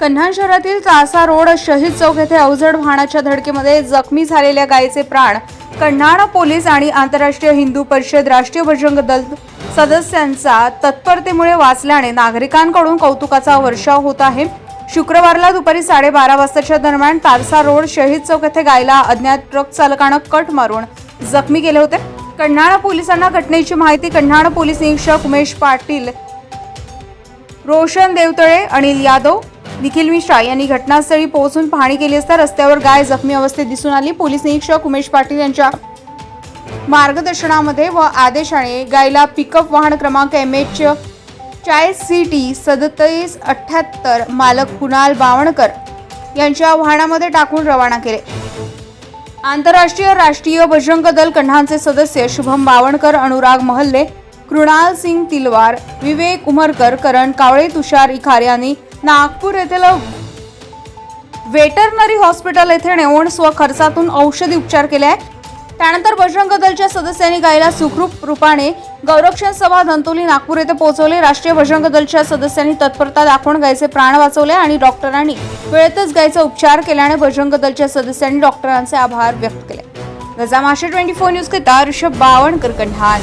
कन्हान शहरातील चासा रोड शहीद चौक येथे अवजड वाहनाच्या धडकेमध्ये जखमी झालेल्या गायीचे प्राण कन्हाण पोलीस आणि आंतरराष्ट्रीय हिंदू परिषद राष्ट्रीय बजरंग दल सदस्यांचा तत्परतेमुळे वाचल्याने नागरिकांकडून कौतुकाचा वर्षाव होत आहे. शुक्रवारला दुपारी साडेबारा वाजताच्या दरम्यान तारसा रोड शहीद चौक येथे गायला अज्ञात ट्रक चालकानं कट मारून जखमी केले होते. कन्हाळा पोलिसांना घटनेची माहिती कन्हाळा पोलीस निरीक्षक उमेश पाटील रोशन देवतळे अनिल यादव निखिल मिश्रा यांनी घटनास्थळी पोहोचून पाहणी केली असता रस्त्यावर गाय जखमी अवस्थेत दिसून आली. पोलीस निरीक्षक उमेश पाटील यांच्या मार्गदर्शनामध्ये व आदेशाने गायला पिकअप वाहन क्रमांक एम एच चाळीस सी टी सदतीस अठ्ठ्याहत्तर मालक कुणाल बावणकर यांच्या वाहनामध्ये टाकून रवाना केले. आंतरराष्ट्रीय राष्ट्रीय बजरंग दल कन्हांचे सदस्य शुभम बावणकर अनुराग महल्ले कृणाल सिंग तिलवार विवेक उमरकर करण कावळे तुषार इखार यांनी नागपूर येथील वेटरनरी हॉस्पिटल येथे नेऊन स्वखर्चातून औषधी उपचार केले आहे त्यानंतर बजरंग दलच्या सदस्यांनी गायला सुखरूप रूपाने गौरक्षण सभा धंतोली नागपूर येथे पोहोचवले. राष्ट्रीय बजरंग दलच्या सदस्यांनी तत्परता दाखवून गायचे प्राण वाचवले आणि डॉक्टरांनी वेळेतच गायचा उपचार केल्याने बजरंग दलच्या सदस्यांनी डॉक्टरांचे आभार व्यक्त केले. गजामाशे ट्वेंटी फोर न्यूज करिता ऋषभ बावणकर कन्हान